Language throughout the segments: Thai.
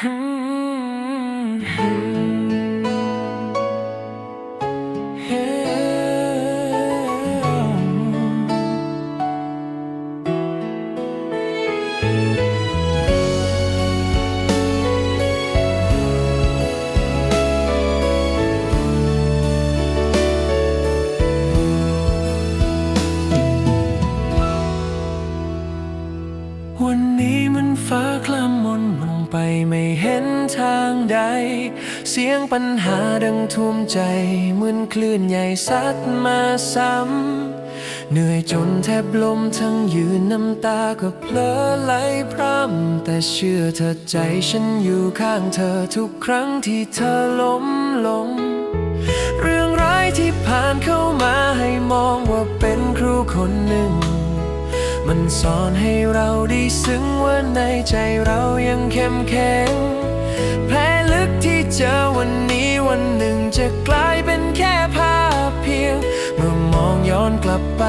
Hmm. วันนี้มันฟ้าคล้ำมนมองไปไม่เห็นทางใด เสียงปัญหาดังท่วมใจเหมือนคลื่นใหญ่ซัดมาซ้ำ เหนื่อยจนแทบลมทั้งยืนน้ำตาก็เพลอไหลพร่ำแต่เชื่อเธอใจฉันอยู่ข้างเธอทุกครั้งที่เธอล้มลง เรื่องร้ายที่ผ่านเข้ามาให้มองว่าเป็นครูคนหนึ่ง มันสอนให้เราได้ซึ้งว่าในใจเรายังเข้มแข็งแผลลึกที่เจอวันนี้วันหนึ่งจะกลายเป็นแค่ภาพเพียง เมื่อมองย้อนกลับไป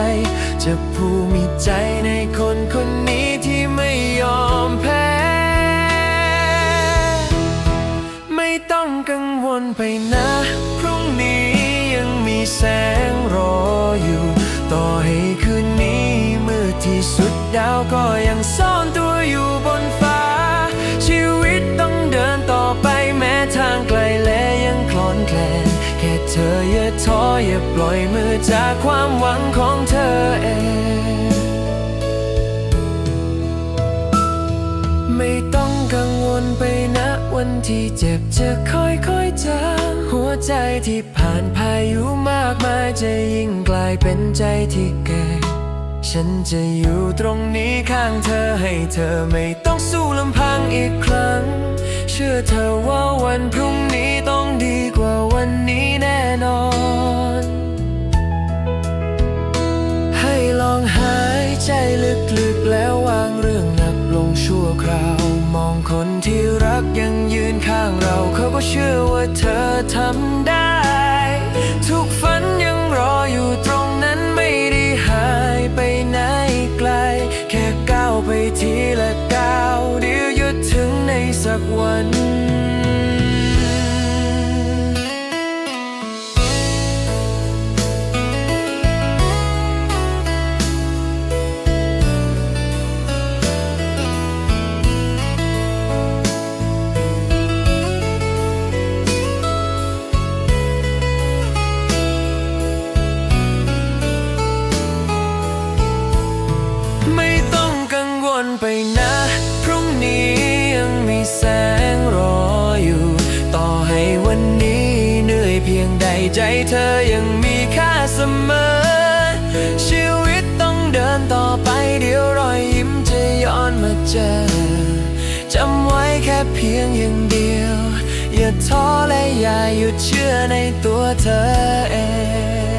จะภูมิใจในคนคนนี้ที่ไม่ยอมแพ้ ก็ยังซ่อนตัวอยู่บนฟ้า ชีวิตต้องเดินต่อไปแม้ทางไกลและยังคลอนแคลนแค่เธออย่าท้ออย่าปล่อยมือจากความหวังของเธอเองไม่ต้องกังวลไปนะวันที่เจ็บจะค่อยๆจางหัวใจที่ผ่านพายุมากมายจะยิ่งกลายเป็นใจที่แก่ ฉันจะอยู่ตรงนี้ข้างเธอให้เธอไม่ต้องสู้ลำพังอีกครั้ง เชื่อเธอว่าวันพรุ่งนี้ต้องดีกว่าวันนี้แน่นอน ให้ลองหายใจลึกๆแล้ววางเรื่องหนักลงชั่วคราว มองคนที่รักยังยืนข้างเรา เขาก็เชื่อว่าเธอทำได้ ใจเธอยังมีค่าเสมอ ชีวิตต้องเดินต่อไปเดี๋ยวรอยยิ้มจะย้อนมาเจอ จำไว้แค่เพียงอย่างเดียว อย่าท้อและอย่าหยุดเชื่อในตัวเธอเอง